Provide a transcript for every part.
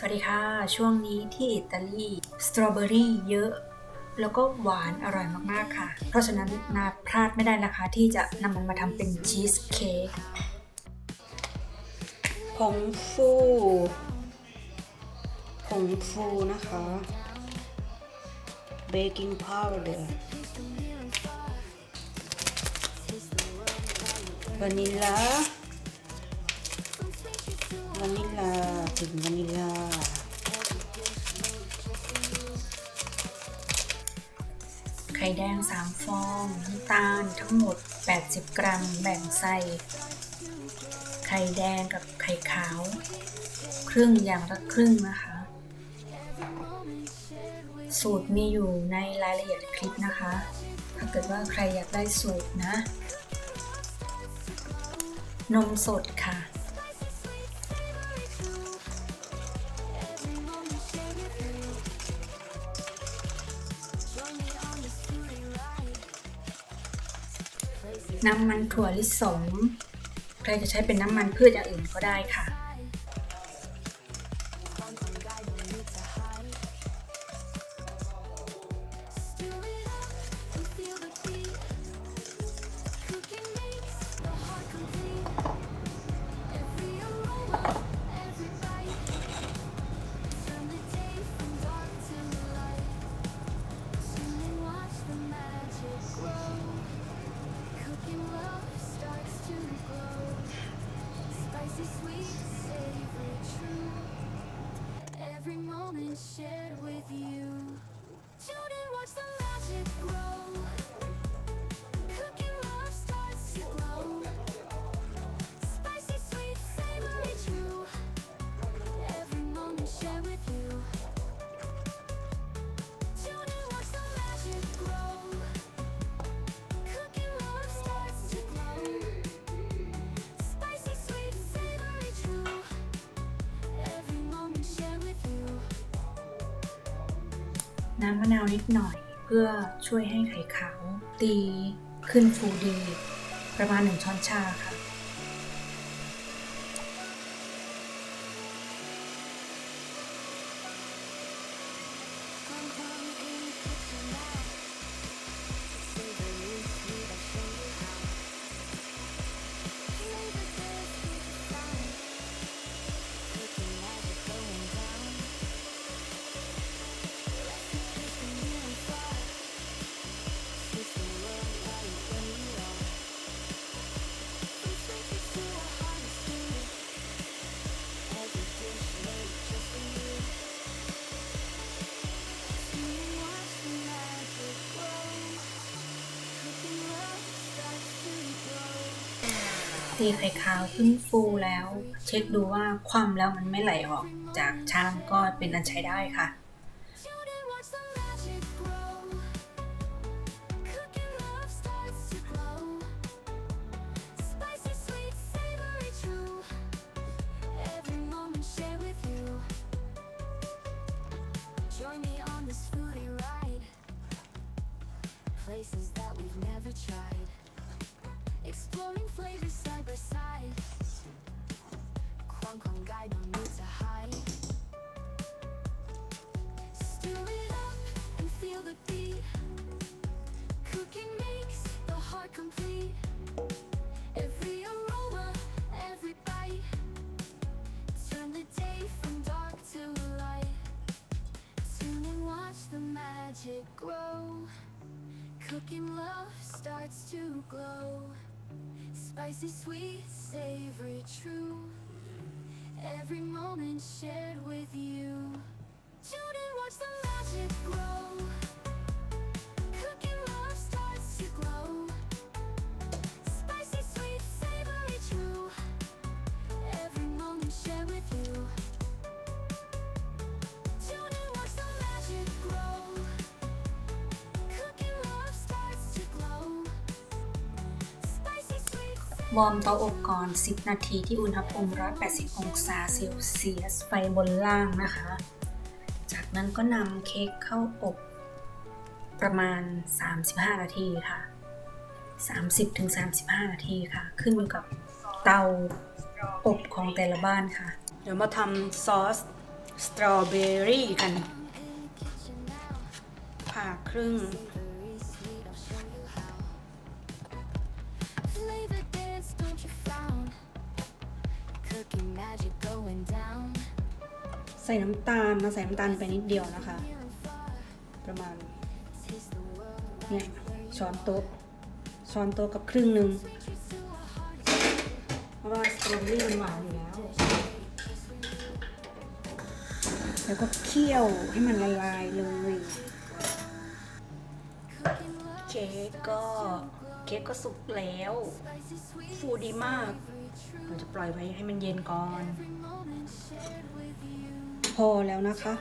สวัสดีค่ะ ช่วงนี้ที่อิตาลีสตรอเบอรี่เยอะ แล้วก็หวานอร่อยมากๆค่ะ เพราะฉะนั้นนาพลาดไม่ได้นะคะ ที่จะนำมันมาทำเป็นชีสเค้กผงฟูผงฟูนะคะเบกกิ้งพาวเดอร์วานิลลา วานิลลาถึงวานิลลาไข่แดง 3 ฟองน้ำตาลทั้งหมด 80 กรัมแบ่งใส่ไข่แดงกับไข่ขาว ครึ่งอย่างละครึ่งนะคะ สูตรมีอยู่ในรายละเอียดคลิปนะคะ ถ้าเกิดว่าใครอยากได้สูตรนะ นมสดค่ะ น้ำมันถั่วลิสง ใครจะใช้เป็นน้ำมันพืชอย่างอื่นก็ได้ค่ะ น้ำมะนาวนิดหน่อย เพื่อช่วยให้ไข่ขาว ตีขึ้นฟูดี ประมาณ 1 ช้อนชาค่ะ ตีไข่ขาวขึ้นฟูแล้ว เช็คดูว่าความแล้วมันไม่ไหลออกจากชามก็เป็นอันใช้ได้ค่ะ grow. Cooking love starts to glow. Spicy, sweet, savory, true. Every moment shared with you. Tune in, watch the magic grow. วอร์มเตาอบก่อน 10 นาทีที่อุณหภูมิ 180 องศาเซลเซียสไฟบนล่างนะคะ จากนั้นก็นำเค้กเข้าอบประมาณ 35 นาทีค่ะ 30-35 นาทีค่ะ ขึ้นอยู่กับเตาอบของแต่ละบ้านค่ะ เดี๋ยวมาทำซอสสตรอเบอรี่กันผ่าครึ่ง ใส่น้ำตาลนะใส่น้ำตาลไปนิดเดียวนะคะ ประมาณเนี่ยช้อนโต๊ะช้อนโต๊ะกับครึ่งหนึ่งเพราะว่าสตรอเบอรี่มันหวานอยู่แล้ว แล้วก็เคี่ยวให้มันละลายเลยเค้กก็เค้กก็สุกแล้ว ฟูดีมากเราจะปล่อยไว้ให้มันเย็นก่อน พอแล้วนะคะ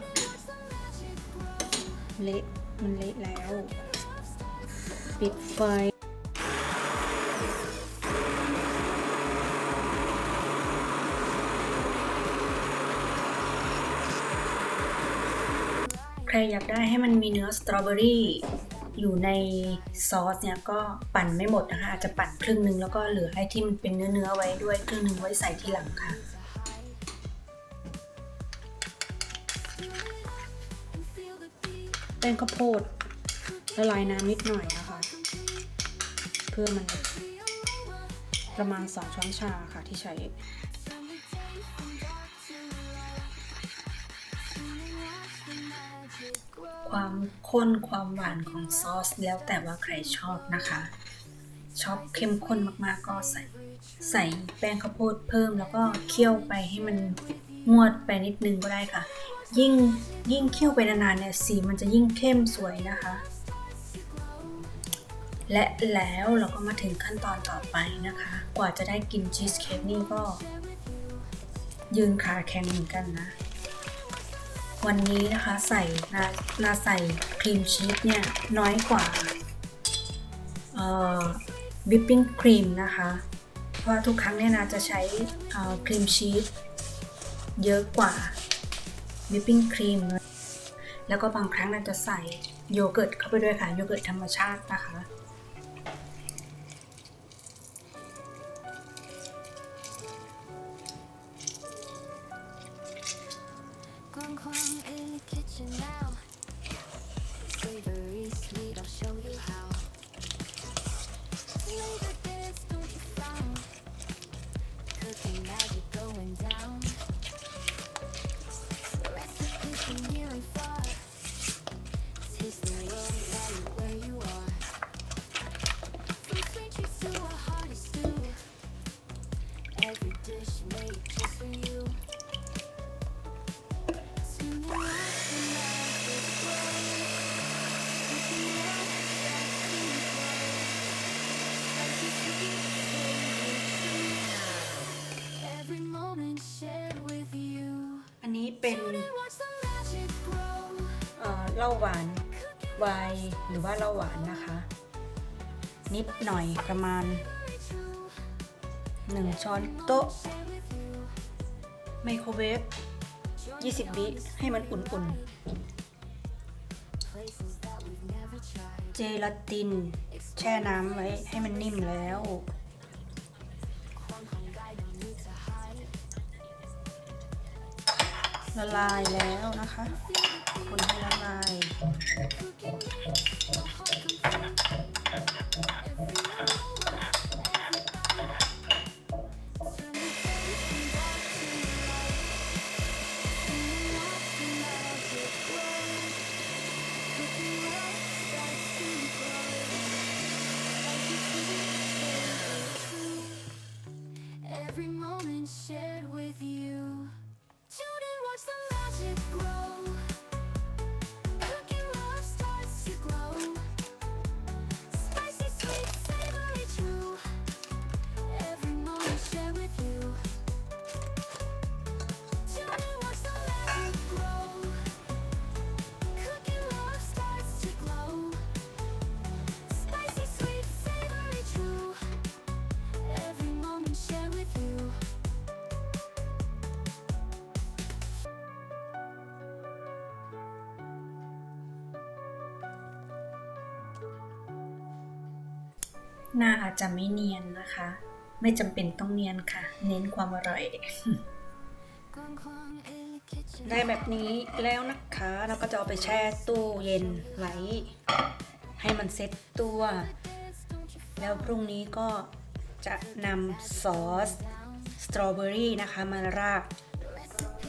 เละมันเละแล้ว ปิดไฟใครอยากได้ให้มันมีเนื้อสตรอเบอรี่อยู่ในซอสเนี่ยก็ปั่นไม่หมดนะคะ อาจจะปั่นครึ่งหนึงแล้วก็เหลือให้ที่มันเป็นเนื้อเนื้อๆไว้ด้วยครึ่งหนึงไว้ใส่ทีหลังค่ะ ป้งข้าวโพดละลายน้ำนิดหน่อยนะคะ เพื่อมันประมาณ 2 ช้อนชาค่ะที่ใช้ความข้นความหวานของซอสแล้วแต่ว่าใครชอบนะคะ ชอบเข้มข้นมากๆก็ใส่ใส่แป้งข้าวโพดเพิ่มแล้วก็เคี่ยวไปให้มันงวดไปนิดนึงก็ได้ค่ะ ยิ่งยิ่งเคี่ยวไปนานๆเนี่ยสีมันจะยิ่งเข้มสวยนะคะ และแล้วเราก็มาถึงขั้นตอนต่อไปนะคะ กว่าจะได้กินชีสเค้กนี่ก็ ยืนขาแข็งเหมือนกันนะ วันนี้นะคะใส่นานาใส่ครีมชีสเนี่ยน้อยกว่าวิปปิ้งครีมนะคะ เพราะทุกครั้งเนี่ยนาจะใช้ครีมชีสเยอะกว่า วิปปิ้งครีมแล้วก็บางครั้งนาจะใส่โยเกิร์ตเข้าไปด้วยค่ะ โยเกิร์ตธรรมชาตินะคะ ล้าหวานไวน์หรือว่าเหล้าหวานนะคะ นิดหน่อยประมาณ 1 ช้อนโต๊ะไมโครเวฟ20 วิให้มันอุ่นๆ เจลาติน แช่น้ำไว้ให้มันนิ่มแล้ว ละลายแล้วนะคะ คนให้ละลาย หน้าอาจจะไม่เนียนนะคะ ไม่จำเป็นต้องเนียนค่ะ เน้นความอร่อย Gone Kwang in the kitchen. ได้แบบนี้แล้วนะคะ เราก็จะเอาไปแช่ตู้เย็นไว้ให้มันเซ็ตตัว แล้วพรุ่งนี้ก็จะนำซอสสตรอเบอรี่นะคะมาราด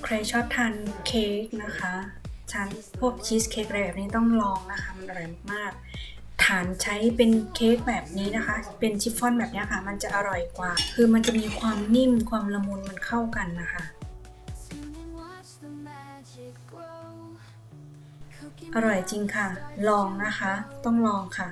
ใครชอบทานเค้กนะคะทานพวกชีสเค้กอะไรแบบนี้ต้องลองนะคะ มันอร่อยมากๆฐานใช้เป็นเค้กแบบนี้นะคะ เป็นชิฟฟ่อนแบบนี้ค่ะ มันจะอร่อยกว่า คือมันจะมีความนิ่มความละมุนมันเข้ากันนะคะอร่อยจริงค่ะ ลองนะคะ ต้องลองค่ะ